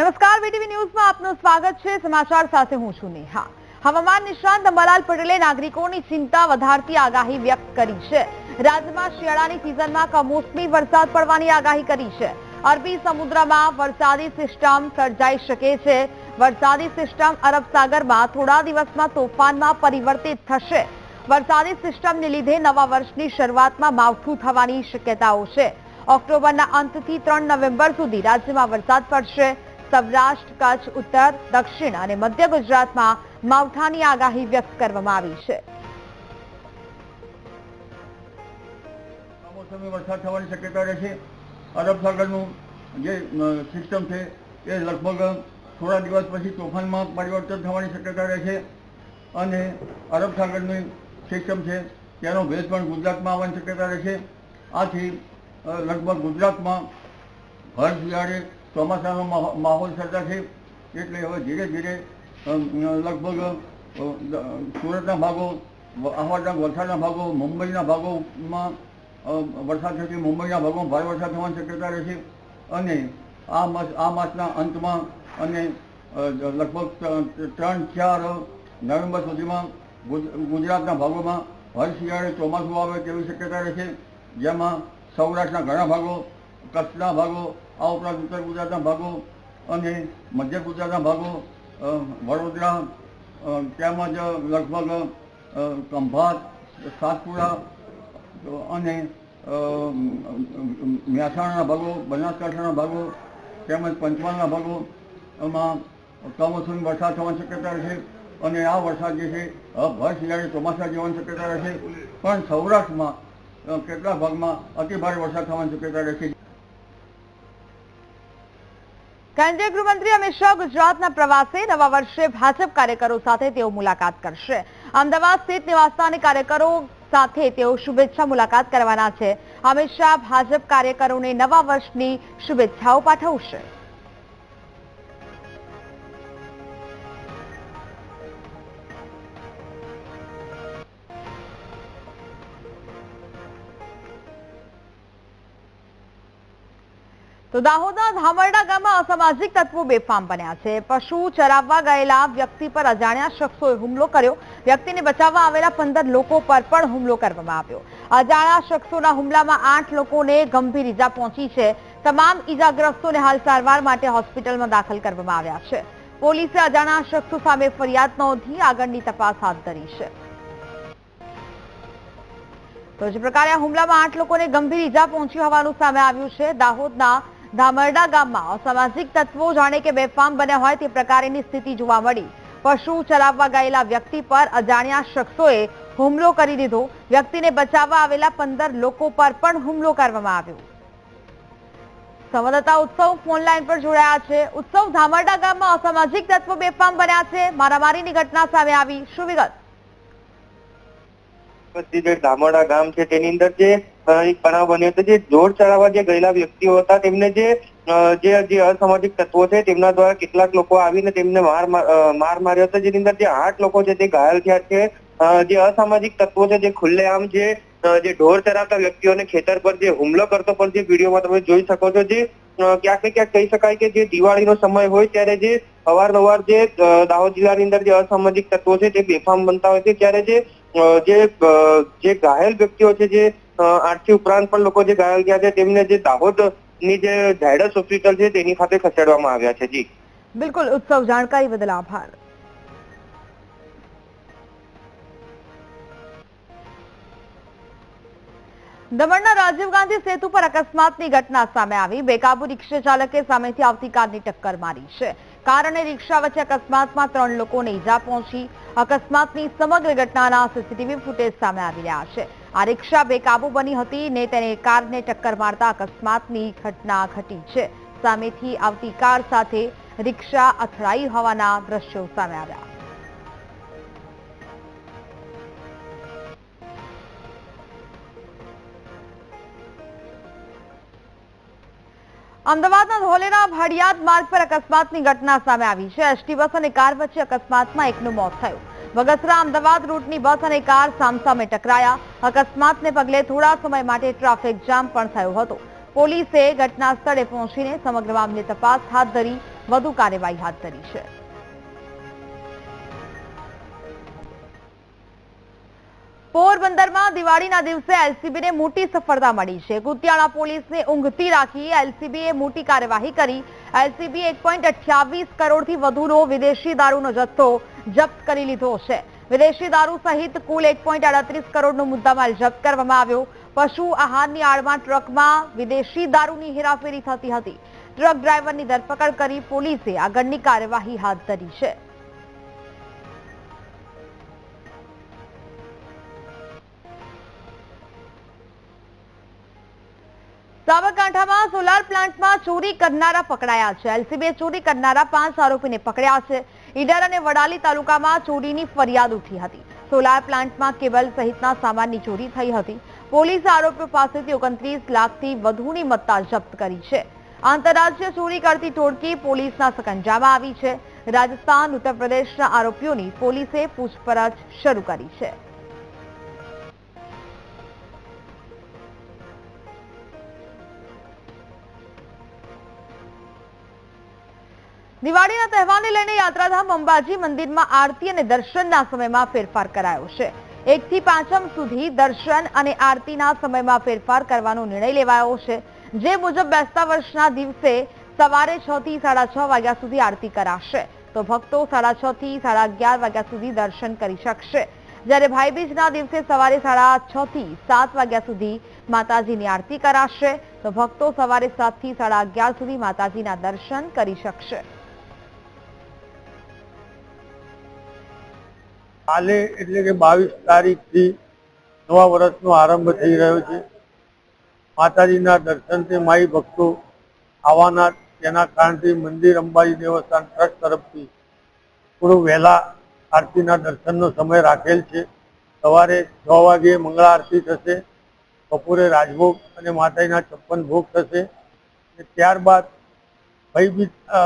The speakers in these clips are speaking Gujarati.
નમસ્કાર વીટીવી ન્યૂઝમાં આપનું સ્વાગત છે. સમાચાર સાથે હું છું નેહા. હવામાન નિષ્ણાંત અંબાલાલ પટેલે નાગરિકોની ચિંતા વધારતી આગાહી વ્યક્ત કરી છે. રાજ્યમાં શિયાળાની સિઝનમાં કમોસમી વરસાદ પડવાની આગાહી કરી છે. અરબી સમુદ્રમાં વરસાદી સિસ્ટમ સર્જાઈ શકે છે. વરસાદી સિસ્ટમ અરબ સાગરમાં થોડા દિવસમાં તોફાનમાં પરિવર્તિત થશે. વરસાદી સિસ્ટમને લીધે નવા વર્ષની શરૂઆતમાં માવઠું થવાની શક્યતાઓ છે. ઓક્ટોબરના અંતથી ત્રણ નવેમ્બર સુધી રાજ્યમાં વરસાદ પડશે. સૌરાષ્ટ્ર, કચ્છ, ઉત્તર, દક્ષિણ અને મધ્ય ગુજરાતમાં માવઠાની આગાહી વ્યક્ત કરવામાં આવી છે. કમોસમી વરસાદ થવાની શક્યતા રહેશે અરબ સાગરનું જે સિસ્ટમ છે એ લગભગ થોડા દિવસ પછી તોફાનમાં પરિવર્તન થવાની શક્યતા રહેશે અને અરબ સાગરની સિસ્ટમ છે તેનો ભેદ પણ ગુજરાતમાં આવવાની શક્યતા રહેશે આથી લગભગ ગુજરાતમાં ભર શિયાળે ચોમાસાનો માહોલ સર્જાશે એટલે હવે ધીરે ધીરે લગભગ સુરતના ભાગો આહવાના વલસાડના ભાગો, મુંબઈના ભાગોમાં વરસાદ થશે મુંબઈના ભાગોમાં ભારે વરસાદ થવાની શક્યતા રહેશે અને આ માસ, આ માસના અંતમાં, અને લગભગ ત્રણ, ચાર નવેમ્બર સુધીમાં ગુજરાતના ભાગોમાં હર શિયાળે ચોમાસું આવે તેવી શક્યતા રહેશે જેમાં સૌરાષ્ટ્રના ઘણા ભાગો, કચ્છના ભાગો આ ઉપરાંત ઉત્તર ગુજરાતના ભાગો અને મધ્ય ગુજરાતના ભાગો વડોદરા તેમજ લગભગ ખંભાત સાતપુરા અને મહેસાણાના ભાગો, બનાસકાંઠાના ભાગો, તેમજ પંચમહાલના ભાગો, એમાં કમોસમી વરસાદ થવાની શક્યતા રહેશે અને આ વરસાદ જે છે ભર શિયાળે ચોમાસા જેવાની શક્યતા રહેશે પણ સૌરાષ્ટ્રમાં કેટલા ભાગમાં અતિભારે વરસાદ થવાની શક્યતા રહેશે કેન્દ્રીય ગૃહમંત્રી અમિત શાહ ગુજરાતના પ્રવાસે નવા વર્ષે ભાજપ કાર્યકરો સાથે તેઓ મુલાકાત કરશે. અમદાવાદ સ્થિત નિવાસસ્થાને કાર્યકરો સાથે તેઓ શુભેચ્છા મુલાકાત કરવાના છે. અમિત શાહ ભાજપ કાર્યકરોને નવા વર્ષની શુભેચ્છાઓ પાઠવશે. તો દાહોદના ધામરડા ગામમાં અસામાજિક તત્વો બેફામ બન્યા છે. પશુ ચરાવવા ગયેલા વ્યક્તિ પર અજાણ્યા શખ્સોએ હુમલો કર્યો. વ્યક્તિને બચાવવા આવેલા પંદર લોકો પર પણ હુમલો કરવામાં આવ્યો. અજાણ્યા શખ્સોના હુમલામાં આઠ લોકોને ગંભીર ઈજા પહોંચી છે. તમામ ઈજાગ્રસ્તોને હાલ સારવાર માટે હોસ્પિટલમાં દાખલ કરવામાં આવ્યા છે. પોલીસે અજાણ્યા શખ્સો સામે ફરિયાદ નોંધી આગળની તપાસ હાથ ધરી છે. તો જે પ્રકારે આ હુમલામાં આઠ લોકોને ગંભીર ઈજા પહોંચી હોવાનું સામે આવ્યું છે. દાહોદના ધામરડા ગામમાં અસામાજિક તત્વો જાણે કે બેફામ બન્યા હોય તે પ્રકારની સ્થિતિ જોવા મળી. પશુ ચરાવવા ગયેલા વ્યક્તિ પર અજાણ્યા શખ્સોએ હુમલો કરી દીધો. વ્યક્તિને બચાવવા આવેલા પંદર લોકો પર પણ હુમલો કરવામાં આવ્યો. સંવાદદાતા ઉત્સવ ફોન લાઈન પર જોડાયા છે. ઉત્સવ ધામરડા ગામમાં અસામાજિક તત્વો બેફામ બન્યા છે. મારામારીની ઘટના સામે આવી. શું વિગત? ધામોડા ગામ છે તેની અંદર જે એક બનાવ બન્યો હતો જે જોર ચડાવવા જે ગયેલા વ્યક્તિઓ હતા, તેમને જે જે જે અસામાજિક તત્વો છે, તેમના દ્વારા કેટલાક લોકો આવીને તેમને માર માર માર્યો હતો. જેની અંદર જે આઠ લોકો છે તે ઘાયલ થયા છે. જે અસામાજિક તત્વો છે, જે ખુલ્લેઆમ જે જે ઢોર ચરાવતા વ્યક્તિઓને ખેતર પર જે હુમલો કરતો પણ જે વિડીયોમાં તમે જોઈ શકો છો, જે ક્યાંક ને ક્યાંક કહી શકાય કે જે દિવાળીનો સમય હોય ત્યારે જે અવારનવાર જે દાહોદ જિલ્લાની અંદર જે અસામાજિક તત્વો છે તે બેફામ બનતા હોય છે. ત્યારે જે જે ઘાયલ વ્યક્તિઓ છે, જે આઠથી ઉપરાંત પણ લોકો જે ઘાયલ થયા છે, તેમને જે દાહોદની જે ઝાયડસ હોસ્પિટલ છે, તેની ખાતે ખસેડવામાં આવ્યા છે, જી. બિલકુલ, ઉત્સવ જાણકારી બદલ આભાર. દમણના રાજીવ ગાંધી સેતુ પર અકસ્માતની ઘટના સામે આવી. બેકાબુ રિક્ષા ચાલકે સામેથી આવતી કારની ટક્કર મારી છે. કાર અને રિક્ષા વચ્ચે અકસ્માતમાં ત્રણ લોકોને ઈજા પહોંચી. અકસ્માતની સમગ્ર ઘટનાના સીસીટીવી ફૂટેજ સામે આવી રહ્યા છે. આ રિક્ષા બેકાબુ બની હતી ને તેને કારને ટક્કર મારતા અકસ્માતની ઘટના ઘટી છે. સામેથી આવતી કાર સાથે રિક્ષા અથડાઈ હોવાના દ્રશ્યો સામે આવ્યા. અમદાવાદના ધોલેરા ભાડિયાદ માર્ગ પર અકસ્માતની ઘટના સામે આવી છે. એસટી બસ અને કાર વચ્ચે અકસ્માતમાં એકનું મોત થયું. બગસરા અમદાવાદ રૂટની બસ અને કાર સામસામે ટકરાયા. અકસ્માતને પગલે થોડા સમય માટે ટ્રાફિક જામ પણ થયો હતો. પોલીસે ઘટના સ્થળે પહોંચીને સમગ્ર મામલે તપાસ હાથ ધરી વધુ કાર્યવાહી હાથ ધરી છે. પોરબંદરમાં દિવાળીના દિવસે એલસીબીને મોટી સફળતા મળી છે. કુતિયાણા પોલીસને ઊંઘતી રાખી એલસીબીએ મોટી કાર્યવાહી કરી. એલસીબી એક પોઈન્ટ અઠ્યાવીસ કરોડથી વધુનો વિદેશી દારૂનો જથ્થો જપ્ત કરી લીધો છે. વિદેશી દારૂ સહિત કુલ એક પોઈન્ટ અડત્રીસ કરોડનો મુદ્દામાલ જપ્ત કરવામાં આવ્યો. પશુ આહારની આડમાં ટ્રકમાં વિદેશી દારૂની હેરાફેરી થતી હતી. ટ્રક ડ્રાઈવરની ધરપકડ કરી પોલીસે આગળની કાર્યવાહી હાથ ધરી છે. સાબરકાંઠામાં સોલાર પ્લાન્ટમાં ચોરી કરનારા પકડાયા છે. એલસીબીએ ચોરી કરનારા પાંચ આરોપીને પકડ્યા છે. ઈડર અને વડાલી તાલુકામાં ચોરીની ફરિયાદ ઉઠી હતી. સોલાર પ્લાન્ટમાં કેબલ સહિતના સામાનની ચોરી થઈ હતી. પોલીસે આરોપીઓ પાસેથી ઓગણત્રીસ લાખથી વધુની મત્તા જપ્ત કરી છે. આંતરરાજ્ય ચોરી કરતી ટોળકી પોલીસના સકંજામાં આવી છે. રાજસ્થાન ઉત્તર પ્રદેશના આરોપીઓની પોલીસે પૂછપરછ શરૂ કરી છે. દિવાળીના તહેવારને લઈને યાત્રાધામ અંબાજી મંદિરમાં આરતી અને દર્શનના સમયમાં ફેરફાર કરાયો છે. એકથી પાંચમ સુધી દર્શન અને આરતીના સમયમાં ફેરફાર કરવાનો નિર્ણય લેવાયો છે. જે મુજબ બેસતા વર્ષના દિવસે સવારે છ થી સાડા છ વાગ્યા સુધી આરતી કરાશે. તો ભક્તો સાડા છ થી સાડા અગિયાર વાગ્યા સુધી દર્શન કરી શકશે. જ્યારે ભાઈબીજના દિવસે સવારે સાડા છ થી સાત વાગ્યા સુધી માતાજીની આરતી કરાશે. તો ભક્તો સવારે સાતથી સાડા અગિયાર સુધી માતાજીના દર્શન કરી શકશે. કાલે એટલે કે બાવીસ તારીખથી નવા વર્ષનો આરંભ થઈ રહ્યો છે. માતાજીના દર્શનથી માઈ ભક્તો આવવાના તેના કારણથી મંદિર અંબાજી દેવસ્થાન ટ્રસ્ટ તરફથી થોડું વહેલા આરતીના દર્શનનો સમય રાખેલ છે. સવારે છ વાગે મંગળા આરતી થશે બપોરે રાજભોગ અને માતાજીના છપ્પન ભોગ થશે ત્યારબાદ ભાઈબીજ અ,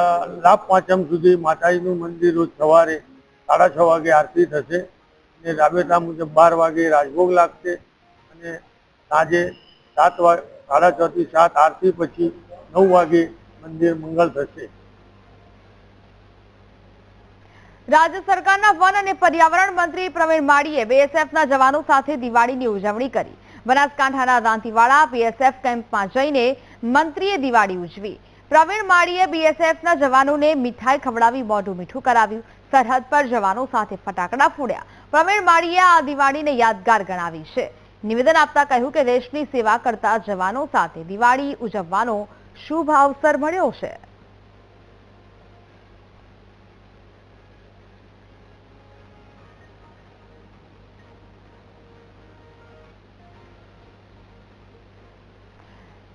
લાભ પાંચમ સુધી માતાજીનું મંદિર રોજ સવારે સાડા છ વાગે આરતી થશે. અને રાબેતા મુજબ બાર વાગે રાજભોગ લાગશે. અને સાંજે સાત વાગે સાડા છ થી સાત આરતી પછી નવ વાગે મંદિર મંગળ થશે. રાજ્ય સરકારના વન અને પર્યાવરણ મંત્રી પ્રવીણ માળીએ બીએસએફના જવાનો સાથે દિવાળીની ઉજવણી કરી. બનાસકાંઠાના દાંતીવાડા બીએસએફ કેમ્પમાં જઈને મંત્રીએ દિવાળી ઉજવી. પ્રવીણ માળીએ બીએસએફના જવાનોને મીઠાઈ ખવડાવી મોઢું મીઠું કરાવ્યું. સરહદ પર જવાનો સાથે ફટાકડા ફોડ્યા. પ્રવીણ માળીએ આ દિવાળીને યાદગાર ગણાવી છે. નિવેદન આપતા કહ્યું કે દેશની સેવા કરતા જવાનો સાથે દિવાળી ઉજવવાનો શુભ અવસર મળ્યો છે.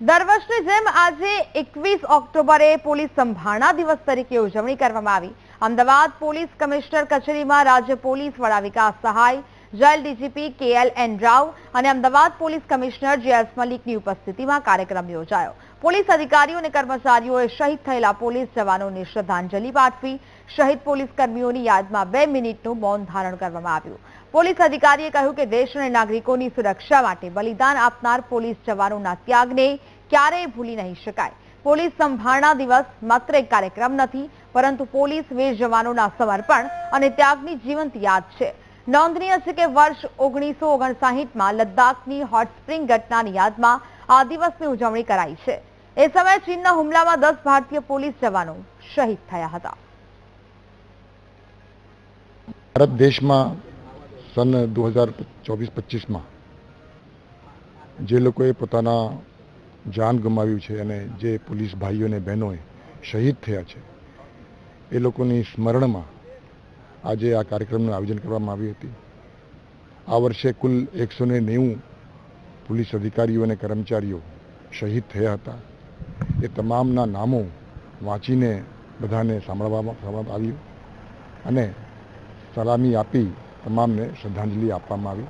દર વર્ષની જેમ આજે એકવીસ ઓક્ટોબરે પોલીસ સંભાળના દિવસ તરીકે ઉજવણી કરવામાં આવી. અમદાવાદ પોલીસ કમિશનર કચેરીમાં રાજ્ય પોલીસ વડા Vikas Sahay, jail DGP K L N Rao અને Ahmedabad police commissioner J S મલિકની ઉપસ્થિતિમાં કાર્યક્રમ યોજાયો. પોલીસ અધિકારીઓ અને કર્મચારીઓએ શહીદ થયેલા પોલીસ જવાનોને શ્રદ્ધાંજલિ પાઠવી, શહીદ પોલીસ કર્મીઓની યાદમાં બે મિનિટનું મૌન ધારણ કરવામાં આવ્યું. પોલીસ અધિકારીએ કહ્યું કે દેશ અને નાગરિકોની સુરક્ષા માટે બલિદાન આપનાર પોલીસ જવાનોના ત્યાગને ક્યારેય ભૂલી નહીં શકાય. પોલીસ સંભાળના દિવસ માત્ર એક કાર્યક્રમ નથી, પરંતુ પોલીસ વીર જવાનોના સમર્પણ અને ત્યાગની જીવંત યાદ છે. નોંધનીય છે કે વર્ષ ઓગણીસો ઓગણસાહીઠમાં લદ્દાખની હોટ ઘટનાની યાદમાં આ દિવસની ઉજવણી કરાઈ છે. એ સમયે ચીનના હુમલામાં દસ ભારતીય પોલીસ જવાનો શહીદ થયા હતા. ભારત દેશમાં સન દો હજાર ચોવીસ પચીસમાં જે લોકોએ પોતાના જાન ગુમાવ્યું છે અને જે પોલીસ ભાઈઓ અને બહેનોએ શહીદ થયા છે, એ લોકોની સ્મરણમાં આજે આ કાર્યક્રમનું આયોજન કરવામાં આવ્યું હતું. આ વર્ષે કુલ એકસો નેવું પોલીસ અધિકારીઓ અને કર્મચારીઓ શહીદ થયા હતા. એ તમામના નામો વાંચીને બધાને સાંભળવામાં આવ્યું અને સલામી આપી તમામને શ્રદ્ધાંજલિ આપવામાં આવી.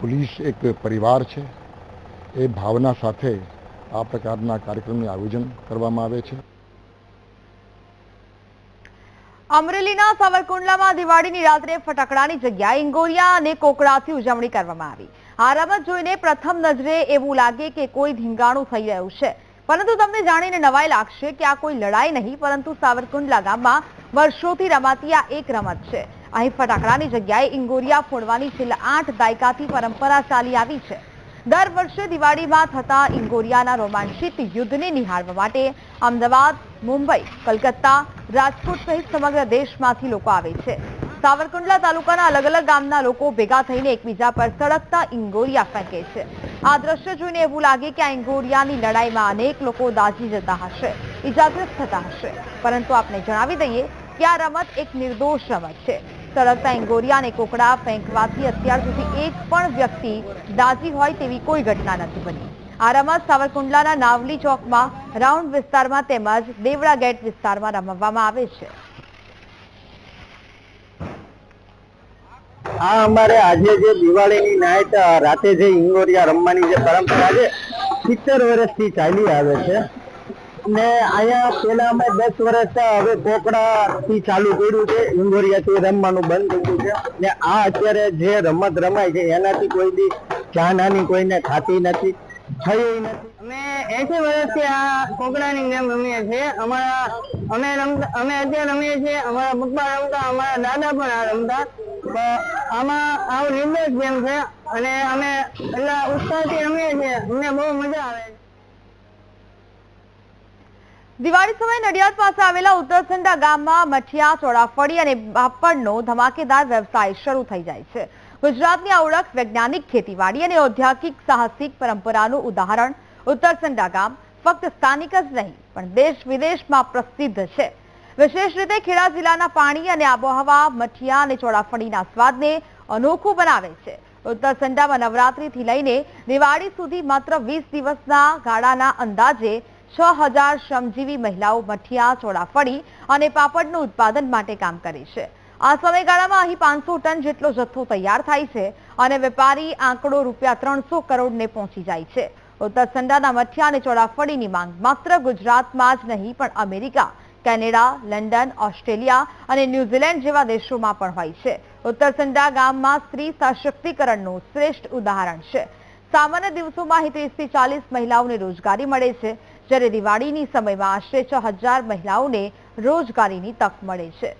પોલીસ એક પરિવાર છે. એ ભાવના સાથે આ પ્રકારના કાર્યક્રમનું આયોજન કરવામાં આવે છે. અમરેલીના સાવરકુંડલામાં દિવાળીની રાત્રે ફટાકડાની જગ્યાએ ઇંગોરિયા અને કોકડાથી ઉજવણી કરવામાં આવી. આ રમત જોઈને પ્રથમ નજરે એવું લાગે કે કોઈ ધીંગાણું થઈ રહ્યું છે. પરંતુ તમને જાણીને નવાઈ લાગશે કે આ કોઈ લડાઈ નહીં, પરંતુ સાવરકુંડલા ગામમાં વર્ષોથી રમાતી આ એક રમત છે. અહીં ફટાકડાની જગ્યાએ ઇંગોરિયા ફોડવાની છેલ્લા આઠ દાયકાથી પરંપરા ચાલી આવી છે. દર વર્ષે દિવાળીમાં થતા ઇંગોરિયાના રોમાંચિત યુદ્ધને નિહાળવા માટે અમદાવાદ, મુંબઈ, કલકત્તા, રાજકોટ સહિત સમગ્ર દેશમાંથી લોકો આવે છે. સાવરકુંડલા તાલુકાના અલગ અલગ ગામના લોકો ભેગા થઈને એકબીજા પર સળગતા ઇંગોરિયા ફેંકે છે. આ દ્રશ્ય જોઈને એવું લાગે કે આ ઇંગોરિયાની લડાઈમાં અનેક લોકો દાઝી જતા હશે ઇજાગ્રસ્ત થતા હશે. પરંતુ આપને જણાવી દઈએ કે આ રમત એક નિર્દોષ રમત છે. સળગતા ઇંગોરિયાને કોકડા ફેંકવાથી અત્યાર સુધી એક પણ વ્યક્તિ દાઝી હોય તેવી કોઈ ઘટના નથી બની. આરામાં સાવરકુંડલાના નાવલી ચોકમાં રાઉન્ડ વિસ્તારમાં તેમજ દેવડા ગેટ વિસ્તારમાં રમવામાં આવે છે. આ અમારે આજે જે દિવાળીની નાઇટ રાતે જે ઇંગોરિયા રમવાની જે પરંપરા છે, સિત્તેર વર્ષથી ચાલી આવે છે. ને અહીંયા પેલા અમે દસ વર્ષ હવે કોકડા થી ચાલુ કર્યું છે ઇન્દોરિયા થી રમવાનું બંધ કર્યું છે. ને આ અત્યારે જે રમત રમાય છે, એનાથી કોઈ બી જાનહાની કોઈને ખાતી નથી, થઈ નથી. અમે એસી વર્ષથી આ કોકડાની ગેમ રમીએ છીએ. અમારા, અમે રમતા અમે અત્યારે રમીએ છીએ, અમારા પપ્પા રમતા, અમારા દાદા પણ આ રમતા. આમાં આવું નિર્દોષ ગેમ છે. અને અમે એટલા ઉત્સાહથી રમીએ છીએ. અમને બહુ મજા આવે છે. દિવાળી સમયે નડિયાદ પાસે આવેલા ઉત્તરસંડા ગામમાં મઠિયા, ચોળાફળી અને પાપડનો ધમાકેદાર વ્યવસાય શરૂ થઈ જાય છે. ગુજરાતની આ ઓળખ વૈજ્ઞાનિક ખેતીવાડી અને ઔદ્યોગિક સાહસિક પરંપરાનું ઉદાહરણ ઉત્તરસંડા ગામ ફક્ત સ્થાનિક જ નહીં, પણ દેશ વિદેશમાં પ્રસિદ્ધ છે. વિશેષ રીતે ખેડા જિલ્લાના પાણી અને આબોહવા, મઠિયા અને ચોળાફળીના સ્વાદને અનોખું બનાવે છે. ઉત્તરસંડામાં નવરાત્રીથી લઈને દિવાળી સુધી માત્ર વીસ દિવસના ગાળાના અંદાજે છ હજાર શ્રમજીવી મહિલાઓ મઠિયા, ચોળાફળી અને પાપડનું ઉત્પાદન માટે કામ કરે છે. આ સમયગાળામાં અહીં પાંચસો ટન જેટલો જથ્થો તૈયાર થાય છે અને વેપારી આંકડો રૂપિયા ત્રણસો કરોડને પહોંચી જાય છે. ઉત્તરસંડાના મઠિયા અને ચોળાફળીની માંગ માત્ર ગુજરાતમાં જ નહીં, પણ અમેરિકા, કેનેડા, લંડન, ઓસ્ટ્રેલિયા અને ન્યુઝીલેન્ડ જેવા દેશોમાં પણ હોય છે. ઉત્તરસંડા ગામમાં સ્ત્રી સશક્તિકરણનું શ્રેષ્ઠ ઉદાહરણ છે. સામાન્ય દિવસોમાં અહીં ત્રીસથી ચાલીસ મહિલાઓને રોજગારી મળે છે. જ્યારે દિવાળીની સમયમાં આશરે છ હજાર મહિલાઓને રોજગારીની તક મળે છે.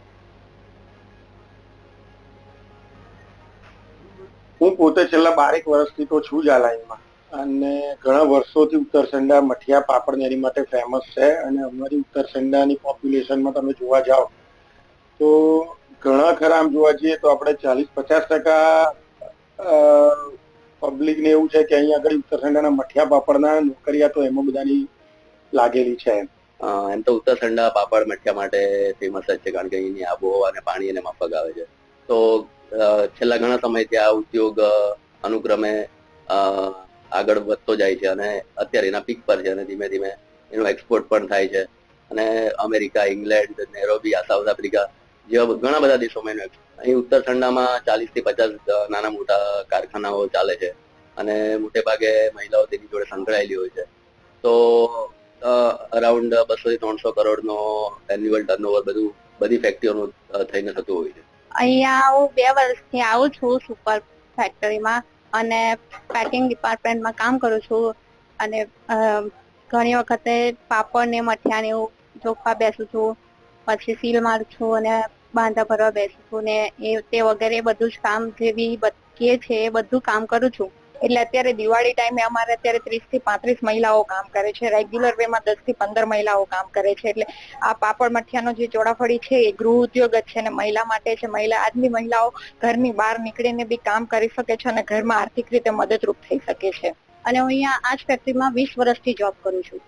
હું પોતે છેલ્લા બારેક વર્ષથી તો છું જ આ લાઈનમાં અને ઘણા વર્ષોથી ઉત્તરસંડા મઠિયા પાપડ એની માટે ફેમસ છે અને અમારી ઉત્તરસંડાની પોપ્યુલેશનમાં તમે જોવા જાઓ તો ઘણા ખરા આમ જોવા જઈએ તો આપણે ચાલીસ પચાસ ટકા પબ્લિક ને એવું છે કે અહીંયા આગળ ઉત્તરસંડાના મઠિયા પાપડના નોકરિયા તો એમાં બધાની લાગેલી છે એમ. તો ઉત્તર ઠંડા પાપડ મઠિયા માટે ફેમસ જ છે કારણ કે અહીંની આબોહવા અને પાણી એને માફક આવે છે. તો છેલ્લા ઘણા સમયથી આ ઉદ્યોગ અનુક્રમે આગળ વધતો જાય છે અને અત્યારે એના પીક પર છે અને ધીમે ધીમે એનો એક્સપોર્ટ પણ થાય છે. અને અમેરિકા, ઇંગ્લેન્ડ, નેરોબી, આ સાઉથ આફ્રિકા જેવા ઘણા બધા દેશોમાં એનો અહીં ઉત્તર ઠંડામાં ચાલીસથી પચાસ નાના મોટા કારખાનાઓ ચાલે છે. અને મોટે ભાગે મહિલાઓ તેની જોડે સંકળાયેલી હોય છે. તો અરાઉન્ડ બસો થી ત્રણસો કરોડનો એન્યુઅલ ટર્નઓવર બધું, બધી ફેક્ટરીઓનું થઈને થતું હોય છે. અહીંયા હું બે વર્ષથી આવું છું સુપર ફેક્ટરીમાં અને પેકિંગ ડિપાર્ટમેન્ટમાં કામ કરું છું અને ઘણી વખતે પાપડ ને મઠિયા ને એવું ચોખવા બેસું છું, પછી સીલ મારું છું અને બાંધા ભરવા બેસું છું ને એ તે વગેરે બધું જ કામ જેવી કે છે એ બધું કામ કરું છું. એટલે અત્યારે દિવાળી ટાઈમે અમારે અત્યારે ત્રીસથી પાંત્રીસ મહિલાઓ કામ કરે છે. રેગ્યુલર વેમાં દસથી પંદર મહિલાઓ કામ કરે છે. એટલે આ પાપડ મઠિયાનો જે ચોડાફળી છે એ ગૃહ ઉદ્યોગ જ છે અને મહિલા માટે છે. મહિલા આજની મહિલાઓ ઘરની બહાર નીકળીને બી કામ કરી શકે છે અને ઘરમાં આર્થિક રીતે મદદરૂપ થઈ શકે છે. અને હું અહીંયા આ જ ફેક્ટરીમાં વીસ વર્ષથી જોબ કરું છું.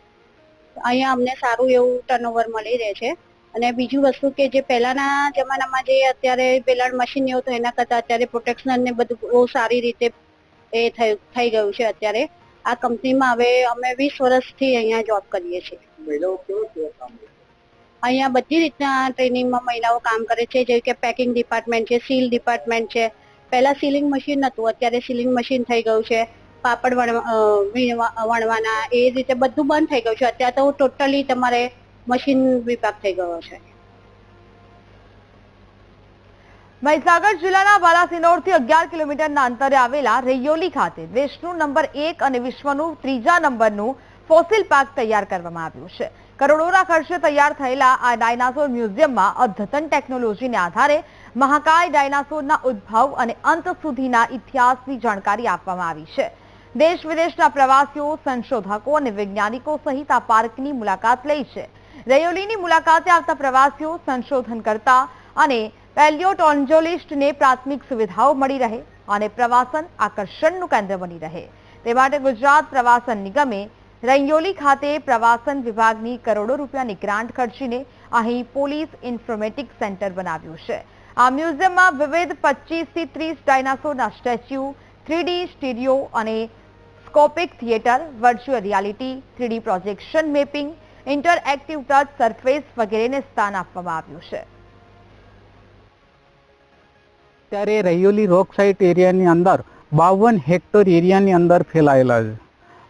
અહીંયા અમને સારું એવું ટર્નઓવર મળી રહે છે. અને બીજું વસ્તુ કે જે પહેલાના જમાનામાં જે અત્યારે પેલા મશીન એવું તો એના કરતા અત્યારે પ્રોટેક્શન ને બધું બહુ સારી રીતે એ થઈ ગયું છે અત્યારે. આ કંપનીમાં હવે અમે વીસ વર્ષથી અહીંયા જોબ કરીએ છીએ? અહીંયા બધી રીતના ટ્રેનિંગમાં મહિલાઓ કામ કરે છે જેવી કે પેકિંગ ડિપાર્ટમેન્ટ છે સીલ ડિપાર્ટમેન્ટ છે. પહેલા સીલિંગ મશીન નતું અત્યારે સીલિંગ મશીન થઈ ગયું છે. પાપડ વણવા- વણવાના એ રીતે બધું બંધ થઈ ગયું છે. અત્યારે તો ટોટલી તમારે મશીન વિભાગ થઈ ગયો છે. મહીસાગર જિલ્લાના બાલાસિનોરથી અગિયાર કિલોમીટરના અંતરે આવેલા રૈયોલી ખાતે દેશનું નંબર એક અને વિશ્વનું ત્રીજા નંબરનું ફોસિલ પાર્ક તૈયાર કરવામાં આવ્યું છે. કરોડોના ખર્ચે તૈયાર થયેલા આ ડાયનાસોર મ્યુઝિયમમાં અદ્યતન ટેકનોલોજીને આધારે મહાકાય ડાયનાસોરના ઉદ્ભવ અને અંત સુધીના ઇતિહાસની જાણકારી આપવામાં આવી છે. દેશ વિદેશના પ્રવાસીઓ, સંશોધકો અને વૈજ્ઞાનિકો સહિત આ પાર્કની મુલાકાત લઈ છે. રૈયોલીની મુલાકાતે આવતા પ્રવાસીઓ સંશોધન કરતા અને પેલિયોટોન્જોલિસ્ટને પ્રાથમિક સુવિધાઓ મળી રહે અને પ્રવાસન આકર્ષણનું કેન્દ્ર બની રહે. તે માટે ગુજરાત પ્રવાસન નિગમે રૈયોલી ખાતે પ્રવાસન વિભાગની કરોડો રૂપિયાની ગ્રાન્ટ ખર્ચીને અહીં પોલીસ ઇન્ફોર્મેટિક સેન્ટર બનાવ્યું છે. આ મ્યુઝિયમમાં વિવિધ પચીસથી ત્રીસ ડાયનાસોરના સ્ટેચ્યુ, થ્રીડી સ્ટીરિયો અને scopic theatre, virtual reality, three D projection mapping interactive touch surface વગેરેને સ્થાન આપવામાં આવ્યું છે. ત્યારે રૈયોલી રોક સાઇટ એરિયાની અંદર બાવન હેક્ટર એરિયાની અંદર ફેલાયેલા છે.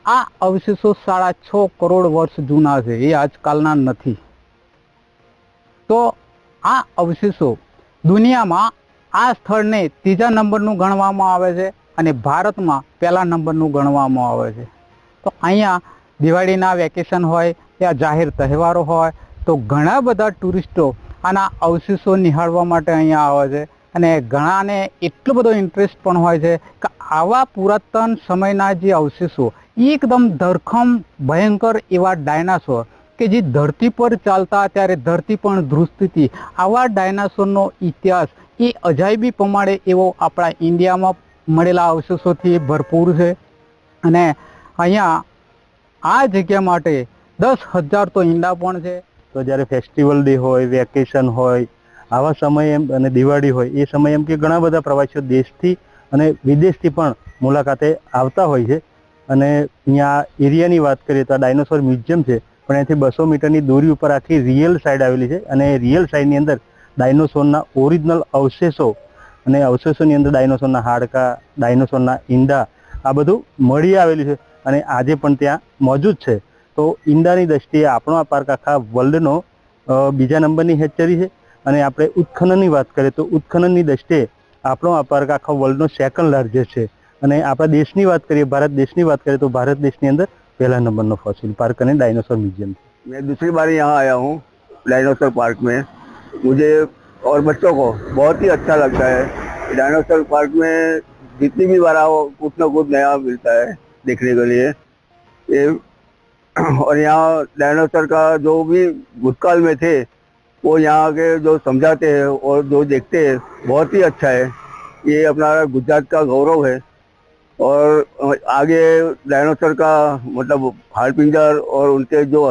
આ અવશેષો સાડા છ કરોડ વર્ષ જૂના છે, એ આજકાલના નથી. તો આ અવશેષો દુનિયામાં આ સ્થળને ત્રીજા નંબરનું ગણવામાં આવે છે અને ભારતમાં પહેલા નંબરનું ગણવામાં આવે છે. તો અહીંયા દિવાળીના વેકેશન હોય યા જાહેર તહેવારો હોય, તો ઘણા બધા ટુરિસ્ટો આના અવશેષો નિહાળવા માટે અહીંયા આવે છે. અને ઘણાને એટલો બધો ઇન્ટરેસ્ટ પણ હોય છે કે આવા પુરાતન સમયના જે અવશેષો એકદમ ધરખમ, ભયંકર એવા ડાયનાસોર કે જે ધરતી પર ચાલતા ત્યારે ધરતી પણ ધ્રુજતી હતી આવા ડાયનાસોરનો ઇતિહાસ એ અજાયબી પ્રમાણે એવો આપણા ઇન્ડિયામાં મળેલા અવશેષોથી ભરપૂર છે. અને અહીંયા આ જગ્યા માટે દસ હજાર તો ઈંડા પણ છે. તો જ્યારે ફેસ્ટિવલ ડે હોય વેકેશન હોય આવા સમયે એમ અને દિવાળી હોય, એ સમયે એમ કે ઘણા બધા પ્રવાસીઓ દેશથી અને વિદેશથી પણ મુલાકાતે આવતા હોય છે. અને અહીંયા એરિયાની વાત કરીએ તો આ ડાયનોસોર મ્યુઝિયમ છે, પણ અહીંથી બસો મીટરની દૂરી ઉપર આખી રિયલ સાઇડ આવેલી છે અને રિયલ સાઇડની અંદર ડાયનોસોરના ઓરિજિનલ અવશેષો અને અવશેષોની અંદર ડાયનોસોરના હાડકા, ડાયનોસોરના ઈંડા, આ બધું મળી આવેલું છે અને આજે પણ ત્યાં મોજૂદ છે. તો ઈંડાની દ્રષ્ટિએ આપણો આ પાર્ક આખા વર્લ્ડનો બીજા નંબરની હેચરી છે. અને આપણે ઉત્ખનનની વાત કરીએ તો ઉત્ખનનની દ્રષ્ટિએ આપણો આ પાર્ક આખા વર્લ્ડનો સેકન્ડ લાર્જેસ્ટ છે અને આપણા દેશની વાત કરીએ ભારત દેશની વાત કરીએ તો ભારત દેશની અંદર પહેલા नंबर फॉसिल पार्क અને डायनासोर म्यूजियम मैं दूसरी बार यहाँ आया हूँ डायनासोर पार्क में मुझे और बच्चों को बहुत ही अच्छा लगता है डायनासोर पार्क में जितनी भी बार आओ कुछ ना कुछ नया मिलता है देखने के लिए ये और यहाँ डायनासोर का जो भी भूतकाल में थे वो यहाँ के जो समझाते हैं और जो देखते हैं बहुत ही अच्छा है ये अपना गुजरात का गौरव है और आगे डायनासोर का मतलब हाड़ पिंजर और उनके जो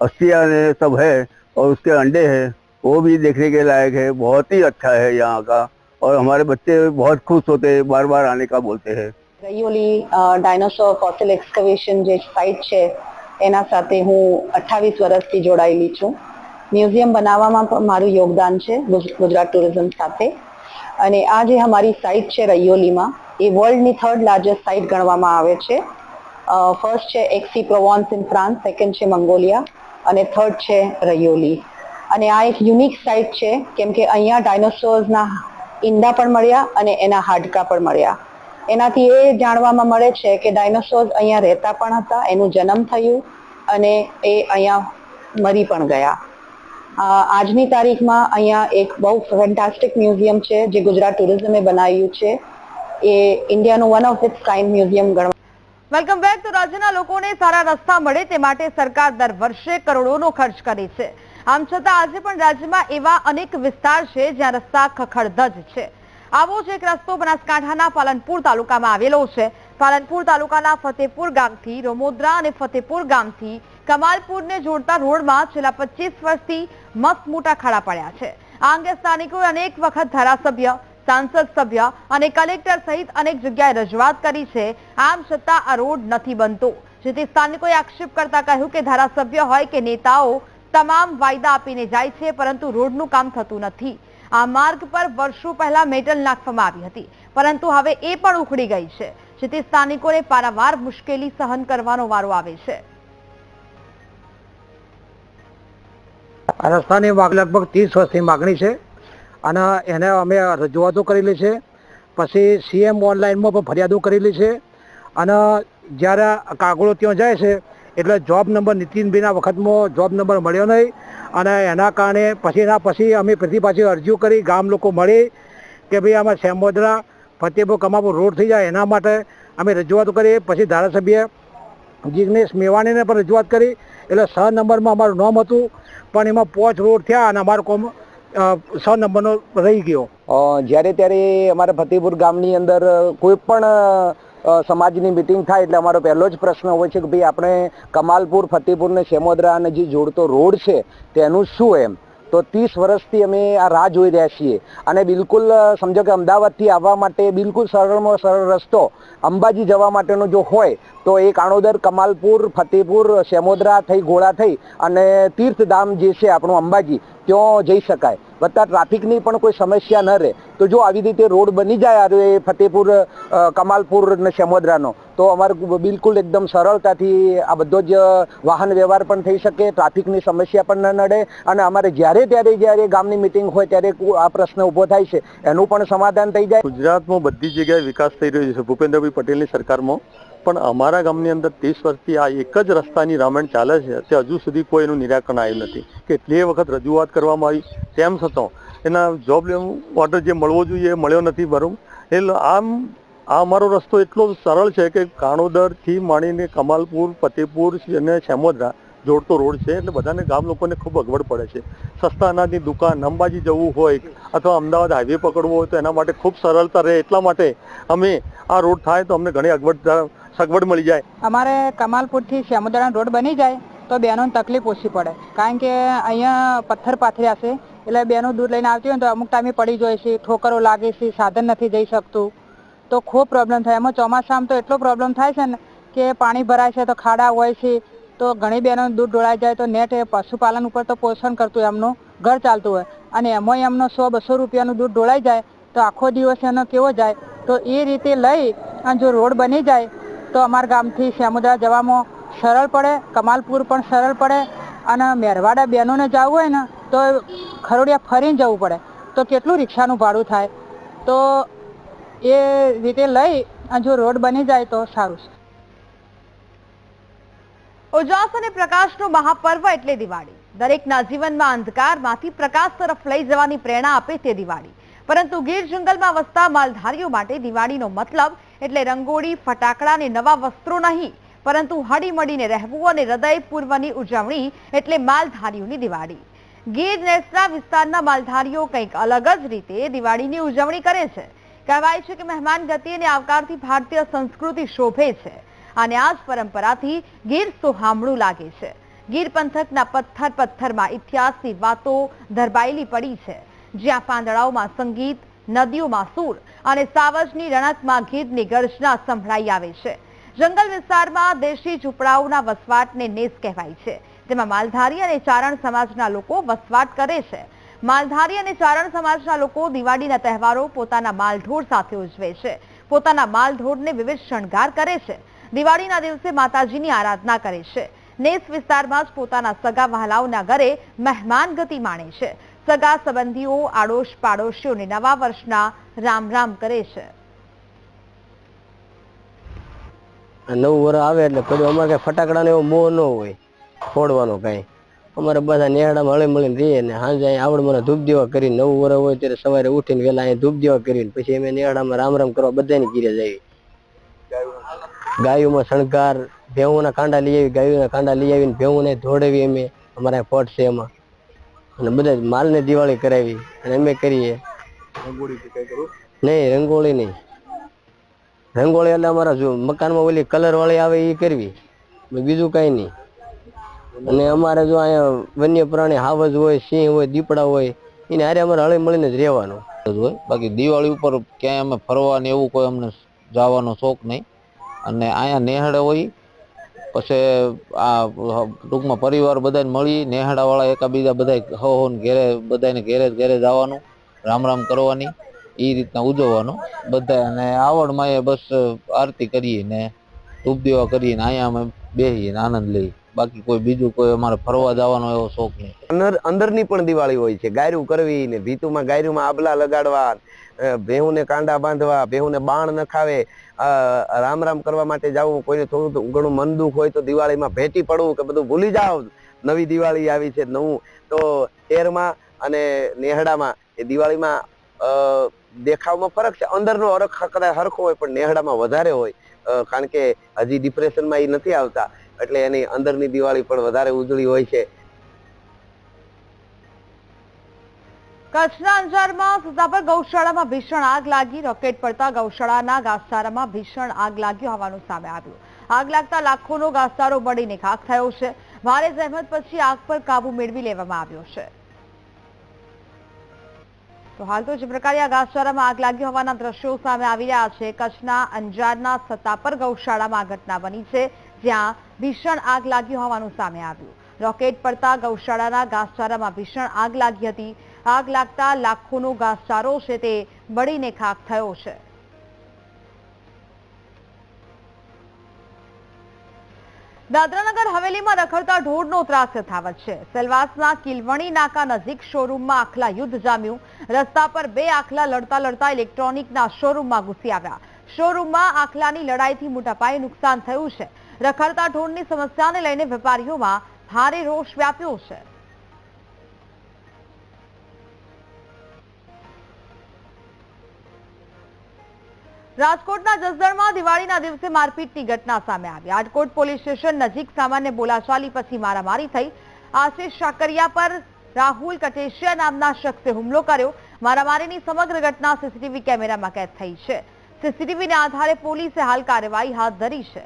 अस्थियां ने सब है और उसके अंडे हैं वो भी देखने के लायक है बहुत ही अच्छा है यहाँ का और हमारे बच्चे बहुत खुश होते हैं बार बार आने का बोलते हैं રૈયોલી ડાયનોસોર ફોસિલ એક્સકવેશન જે સાઇટ છે એના સાથે હું અઠ્ઠાવીસ વર્ષથી જોડાયેલી છું મ્યુઝિયમ બનાવવામાં પણ મારું યોગદાન છે ગુજરાત ટુરિઝમ સાથે. અને આ જે અમારી સાઇટ છે રૈયોલીમાં, એ વર્લ્ડની થર્ડ લાર્જેસ્ટ સાઇટ ગણવામાં આવે છે. ફર્સ્ટ છે Aix Provence in France second છે મંગોલિયા અને થર્ડ છે રૈયોલી. અને આ એક યુનિક સાઇટ છે, કેમ કે અહીંયા ડાયનોસોર્સના ઈંડા પણ મળ્યા અને એના હાડકા પણ મળ્યા. એનાથી એ જાણવામાં મળે છે કે ડાયનોસોર્સ અહીંયા રહેતા પણ હતા, એનું જન્મ થયું અને એ અહીંયા મરી પણ ગયા. આજની તારીખમાં અહીંયા એક બહુ ફેન્ટાસ્ટિક મ્યુઝિયમ છે, જે ગુજરાત ટુરિઝમે બનાવ્યું છે. એ ઇન્ડિયાનું one of its kind museum ગણવા વેલકમ બેક તો રાજ્યના લોકોને સારા રસ્તા મળે તે માટે સરકાર દર વર્ષે કરોડોનો ખર્ચ કરે છે. આમ છતાં આજે પણ રાજ્યમાં એવા અનેક વિસ્તાર છે જ્યાં રસ્તા ખખડધજ છે. આવો જ એક રસ્તો બનાસકાંઠાના પાલનપુર તાલુકામાં આવેલો છે. પાલનપુર તાલુકાના ફતેપુર ગામથી, રોમોદ્રા અને ફતેપુર ગામથી કમાલપુરને જોડતા રોડમાં છેલ્લા પચીસ વર્ષથી મસ્ત મોટા ખાડા પડ્યા છે. આ અંગે સ્થાનિકોએ અનેક વખત ધારાસભ્ય, સાંસદ સભ્ય અને કલેક્ટર સહિત અનેક જગ્યાએ રજૂઆત કરી છે. આમ છતાં આ રોડ નથી બનતો. જેથી સ્થાનિકોએ આક્ષેપ કરતા કહ્યું કે ધારાસભ્ય હોય કે નેતાઓ તમામ વાયદા આપીને જાય છે, પરંતુ રોડનું કામ થતું નથી. આ માર્ગ પર વર્ષો પહેલા મેટલ નાખવામાં આવી હતી, પરંતુ હવે એ પણ ઉખડી ગઈ છે. જેથી સ્થાનિકોને પારાવાર મુશ્કેલી સહન કરવાનો વારો આવે છે. રસ્તાની લગભગ ત્રીસ વર્ષની માગણી છે અને એને અમે રજૂઆતો કરેલી છે. પછી સીએમ ઓનલાઈનમાં પણ ફરિયાદો કરેલી છે અને જ્યારે કાગળો ત્યાં જાય છે એટલે જોબ નંબર નીતિનભાઈના વખતમાં જોબ નંબર મળ્યો નહીં અને એના કારણે પછી એના પછી અમે પછી પાછી અરજીઓ કરી ગામ લોકો મળી કે ભાઈ આમાં સેમોદરા ફતેપુર કમાપુર રોડ થઈ જાય એના માટે અમે રજૂઆતો કરી, પછી ધારાસભ્ય જિગ્નેશ મેવાણીને પણ રજૂઆત કરી. એટલે છ નંબરમાં અમારું નામ હતું, પણ એમાં પોચ રોડ થયા અને અમારો કોમ છ નંબરનો રહી ગયો. જ્યારે ત્યારે અમારા ફતેપુર ગામની અંદર કોઈ પણ સમાજની મિટિંગ થાય એટલે અમારો પહેલો જ પ્રશ્ન હોય છે કે ભાઈ આપણે કમાલપુર ફતેપુર ને અને જે જોડતો રોડ છે તેનું શું એમ? તો ત્રીસ વર્ષથી અમે આ રાહ જોઈ રહ્યા છીએ. અને બિલકુલ સમજો કે અમદાવાદથી આવવા માટે બિલકુલ સરળમાં સરળ રસ્તો અંબાજી જવા માટેનો જો હોય, તો એ કાણોદર કમાલપુર ફતેપુર શેમોદરા થઈ, ગોળા થઈ અને તીર્થધામ જે છે આપણું અંબાજી ત્યાં જઈ શકાય. વત્તા ટ્રાફિકની પણ કોઈ સમસ્યા ન રહે. તો જો આવી રીતે રોડ બની જાય એ ફતેપુર કમાલપુર ને શમોદરાનો, તો અમારે બિલકુલ એકદમ સરળતાથી આ બધો જ વાહન વ્યવહાર પણ થઈ શકે, ટ્રાફિકની સમસ્યા પણ ન નડે, અને અમારે જ્યારે ત્યારે જ્યારે ગામની મિટિંગ હોય ત્યારે આ પ્રશ્ન ઊભો થાય છે. એનું પણ સમાધાન થઈ જાય. ગુજરાતમાં બધી જગ્યાએ વિકાસ થઈ રહ્યો છે. ભૂપેન્દ્રભાઈ પટેલની સરકારમાં પણ અમારા ગામની અંદર ત્રીસ વર્ષથી આ એક જ રસ્તાની રામાયણ ચાલે છે. તે હજુ સુધી કોઈ એનું નિરાકરણ આવ્યું નથી. કેટલીય વખત રજૂઆત કરવામાં આવી, તેમ છતાં એના જોબ ઓર્ડર જે મળવો જોઈએ મળ્યો નથી બરોબર એટલે આમ, આ અમારો રસ્તો એટલો સરળ છે કે કાણોદરથી માંડીને કમાલપુર, ફતેપુર અને શેમોદરા જોડતો રોડ છે. એટલે બધાને ગામ લોકોને ખૂબ અગવડ પડે છે. સસ્તા અનાજની દુકાન, અંબાજી જવું હોય અથવા અમદાવાદ હાઈવે પકડવો હોય તો એના માટે ખૂબ સરળતા રહે. એટલા માટે અમે આ રોડ થાય તો અમને ઘણી અગવડ સગવડ મળી જાય. અમારે કમાલપુરથી શ્યામોદરા રોડ બની જાય તો બહેનોને તકલીફ ઓછી પડે. કારણ કે અહીંયા પથ્થર પાથર્યા છે. એટલે બહેનો દૂર લઈને આવતી હોય તો અમુક ટાઈમે પડી જાય છે, ઠોકરો લાગે છે, સાધન નથી જઈ શકતું. તો ખૂબ પ્રોબ્લેમ થાય. એમાં ચોમાસામાં તો એટલો પ્રોબ્લેમ થાય છે ને કે પાણી ભરાય છે તો ખાડા હોય છે. તો ઘણી બહેનો દૂર ઢોળાઈ જાય તો નેટ એ પશુપાલન ઉપર તો પોષણ કરતું એમનું ઘર ચાલતું હોય. અને એમાંય એમનો સો બસો રૂપિયાનું દૂધ ઢોળાઈ જાય તો આખો દિવસ એનો કેવો જાય? તો એ રીતે લઈ અને જો રોડ બની જાય તો અમારા ગામથી શ્યામુદ્રા જવામાં સરળ પડે, કમાલપુર પણ સરળ પડે અને મેરવાડા બહેનોને જવું હોય ને, તો ખરોડિયા ફરીને જવું પડે. તો કેટલું રિક્ષાનું ભાડું થાય? તો એ રીતે લઈ અને જો રોડ બની જાય તો સારું છે. ઉજાસ અને પ્રકાશનો મહાપર્વ એટલે દિવાળી. દરેકના જીવનમાં અંધકારમાંથી પ્રકાશ તરફ લઈ જવાની પ્રેરણા આપે તે દિવાળી. પરંતુ ગીર જંગલમાં વસતા માલધારીઓ માટે દિવાળીનો મતલબ એટલે રંગોળી, ફટાકડા અને નવા વસ્ત્રો નહીં, પરંતુ હળીમળીને રહેવું અને હૃદયપૂર્વની ઉજવણી એટલે માલધારીઓની દિવાળી. ગીર નેસના વિસ્તારના માલધારીઓ કંઈક અલગ જ રીતે દિવાળીની ઉજવણી કરે છે. કહેવાય છે કે મહેમાન ગતિ અને આવકારથી ભારતીય સંસ્કૃતિ શોભે છે અને આ જ પરંપરાથી ગીર સોહામણું લાગે છે. ગીર પંથકના પથ્થર પથ્થરમાં ઇતિહાસની વાતો ધરબાયેલી પડી છે. જ્યાં પાંદડાઓમાં સંગીત, નદીઓમાં સૂર અને સાવજની રણતમાં ગીરની ગર્જના સંભળાઈ આવે છે. જંગલ વિસ્તારમાં દેશી ઝૂંપડાઓના વસવાટને નેસ કહેવાય છે. તેમાં માલધારી અને ચારણ સમાજના લોકો વસવાટ કરે છે. માલધારી અને ચારણ સમાજના લોકો દિવાળીના તહેવારો પોતાના માલઢોર સાથે ઉજવે છે. પોતાના માલઢોરને વિવિધ શણગાર કરે છે. દિવાળીના દિવસે માતાજીની આરાધના કરે છે. નેસ વિસ્તારમાં જ પોતાના સગા વહાલાઓના ઘરે મહેમાન ગતિ માણે છે. સગા સંબંધીઓ આડોશ પાડોશીઓને નવા વર્ષના રામ રામ કરે છે. નવું વર્ષ આવે એટલે પછી અમારે કઈ ફટાકડાનો એવો મોહ ન હોય, ફોડવાનો કઈ. અમારે બધા નેહડામાં હળી મળીને રહીએ ને સાંજે આવડ મને ધૂપ દેવા કરીને નવું વર્ષ હોય ત્યારે સવારે ઉઠીને વેલા અહીંયા ધૂપ દેવા કરીને પછી અમે નેહડામાં રામ રામ કરવા બધાની ગીરે જઈએ. ગાયોમાં શણગાર ભેહુના કાંડા લઈ આવી, ગાયોના કાંડા લઈ આવીને ભેહુને ધોડવી અમે. અમારા ફોટ છે એમાં. અને બધા માલને દિવાળી કરાવી અને અમે કરીએ. નહીં રંગોળી નહીં. રંગોળી એટલે અમારા જો મકાનમાં ઓલી કલર વાળી આવે એ કરવી. બીજું કઈ નહીં. અને અમારે જો અહીંયા વન્ય પ્રાણી હાવજ હોય સિંહ હોય દીપડા હોય એને હારે અમારે હળી મળીને જ રહેવાનું. હોય? બાકી દિવાળી ઉપર ક્યાંય અમે ફરવા ને એવું કોઈ અમને જવાનો શોખ નહીં. અને અહીંયા નેહળે હોય પછી આ ટૂંકમાં પરિવાર બધાને મળી, નેહાડાવાળા એકાબીજા બધા હો હો ઘેરે બધાને ઘેરે ઘેરે જવાનું રામ રામ કરવાની એ રીતના ઉજવવાનું. બધા અને આવડમાં એ બસ આરતી કરીએ ધૂપ દેવા કરીએ અહીંયા અમે બેસીએ આનંદ લઈએ. બાકી કોઈ બીજું કોઈ અમારે ફરવા જવાનો એવો શોખ નહીં. અંદર, અંદરની પણ દિવાળી હોય છે. ગાયરું કરવી ને ભીતુમાં ગાયરુમાં આબલા લગાડવા ભેહુને કાંડા બાંધવા, ભેહુને બાણ નખાવે રામ રામ કરવા માટે જવું કોઈને થોડું ઘણું મન દુઃખ હોય તો દિવાળીમાં ભેટી પડવું કે બધું ભૂલી જાઓ. નવી દિવાળી આવી છે, નવું. તો તેરમાં અને નેહડામાં, એ દિવાળીમાં દેખાવમાં ફરક છે. અંદરનો અરખ કદાચ હરખો હોય, પણ નેહડામાં વધારે હોય. કારણ કે હજી ડિપ્રેશનમાં એ નથી આવતા. એટલે એની અંદરની દિવાળી પણ વધારે ઉજળી હોય છે. કચ્છના અંજારમાં સીતાપર ગૌશાળામાં ભીષણ આગ લાગી, રોકેટ પડતા ગૌશાળાના ઘાસચારામાં ભીષણ આગ લાગ્યું હોવાનું સામે આવ્યું. આગ લાગતા લાખોનો ઘાસચારો બળીને ખાખ થયો છે. ભારે જહેમત પછી આગ પર કાબુ મેળવી લેવામાં આવ્યો છે. તો હાલ તો જે પ્રકારે આ ઘાસચારામાં આગ લાગી હોવાના દ્રશ્યો સામે આવી રહ્યા છે. કચ્છના અંજારના સતાપર ગૌશાળામાં આ ઘટના બની છે, જ્યાં ભીષણ આગ લાગી હોવાનું સામે આવ્યું. રોકેટ પડતા ગૌશાળાના ઘાસચારામાં ભીષણ આગ લાગી હતી. આગ લાગતા લાખોનો ઘાસચારો છે તે બળીને ખાખ થયો છે. દાદરાનગર હવેલીમાં રખડતા ઢોરનો ત્રાસ યથાવત છે. સેલવાસના કિલવણી નાકા નજીક શોરૂમમાં આખલા યુદ્ધ જામ્યું. રસ્તા પર બે આખલા લડતા લડતા ઇલેક્ટ્રોનિકના શોરૂમમાં ઘૂસી આવ્યા. શોરૂમમાં આખલાની લડાઈથી મોટા પાયે નુકસાન થયું છે. રખડતા ઢોરની સમસ્યાને લઈને વેપારીઓમાં ભારે રોષ વ્યાપ્યો છે. રાજકોટના જસદણમાં દિવાળીના દિવસે મારપીટની ઘટના સામે આવી. આટકોટ પોલીસ સ્ટેશન નજીક સામાન્ય બોલાચાલી પછી મારામારી થઈ. આશિષ શાકરિયા પર રાહુલ કટેશિયા નામના શખ્સે હુમલો કર્યો. મારામારીની સમગ્ર ઘટના સીસીટીવી કેમેરામાં કેદ થઈ છે. સીસીટીવીના આધારે પોલીસે હાલ કાર્યવાહી હાથ ધરી છે.